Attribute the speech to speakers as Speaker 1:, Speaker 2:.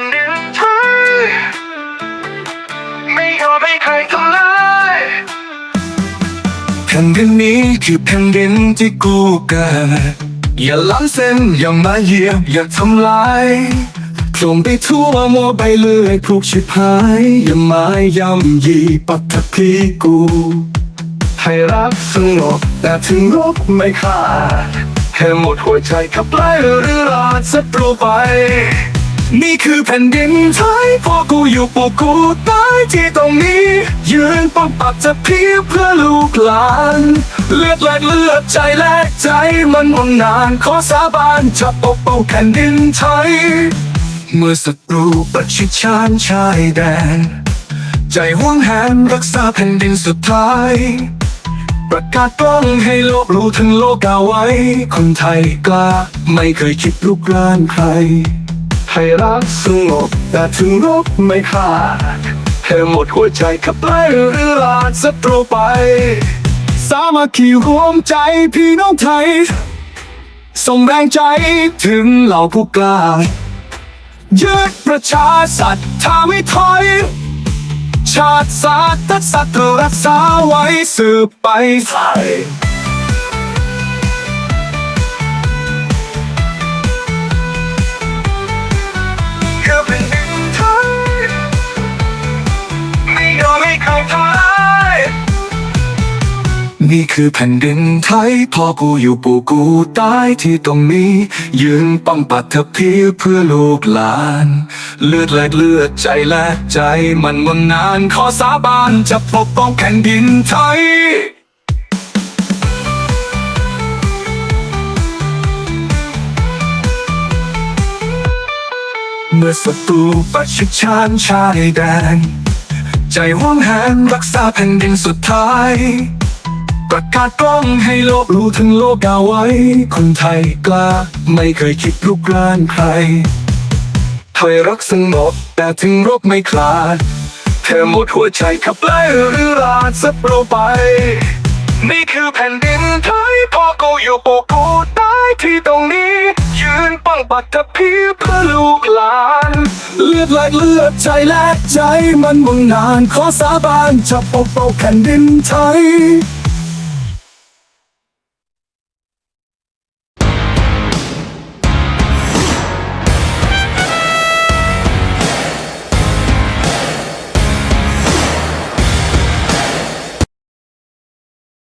Speaker 1: ผ่นดินไทยไม่ยอมให้ใครทำลาย
Speaker 2: แผ่นดินนี้คือแผ่นดินที่กูเกิดอย่าล้ำเส้นอย่ามาเหยียบอย่าทำลายคลมไปทั่วมัวไปเลยพวกชิบหาย อย่ามาย่ำยีปัตตพีกูให้รักสงบแต่ถึงรบไม่ขาดแค่หมดหัวใจขับไล่หรือลาดศัตรูไป นี่คือแผ่นดินไทยพ่อกูอยู่ปกกูตายที่ตรงนี้ ยืนปกปักจะเพียเพื่อลูกหลาน เลือดแลกเลือดใจแลกใจมันหวนนานขอสาบานจะปกป้องแผ่นดินไทย เมื่อศัตรูประชิดชานชายแดน ใจห่วงแหนรักษาแผ่นดินสุดท้าย ประกาศกล้องให้โลกรู้ทั้งโลกเอาไว้ คนไทยกล้าไม่เคยคิดลุกรานใคร ให้รักสงบแต่ถึงรบไม่ขาดแค่หมดหัวใจขับไล่หรือลาดศัตรูไป สามัคคีรวมใจพี่น้องไทย ส่งแรงใจถึงเหล่าผู้กล้ายึดประชาสัตย์ถ้าไม่ถอย ชาติศาสตร์ตัดสัตว์รักษาไว้สืบไป
Speaker 1: นี่คื
Speaker 2: อแผ่นดินไทยพ่อกูอยู่ปู่กูตายที่ตรงนี้ ยืนป้องปัดเธอพีเพื่อลูกหลาน เลือดแลกเลือดใจแลกใจมันวันนานขอสาบานจะปกป้องแผ่นดินไทยเมื่อศัตรูประชิดชานชายแดนใจห่วงแหนรักษาแผ่นดินสุดท้าย ประกาศกล้องให้โลกรู้ทั้งโลกเอาไว้ คนไทยกล้า ไม่เคยคิดลุกรานใครถอยรักสงบแต่ถึงรบไม่คลาด เธอหมดหัวใจขับไล่หรือลาดสัตรูไป
Speaker 1: นี่คือแผ่นดินไทยพ่อกูอยู่ปกกูตายที่ตรงนี้ ยืนป้องปัตตพีเพื่อลูกหลาน
Speaker 2: เลือดแลเลือดใจแลกใจมันมุ่งนานขอสาบานจะปกป้องแผ่นดินไทย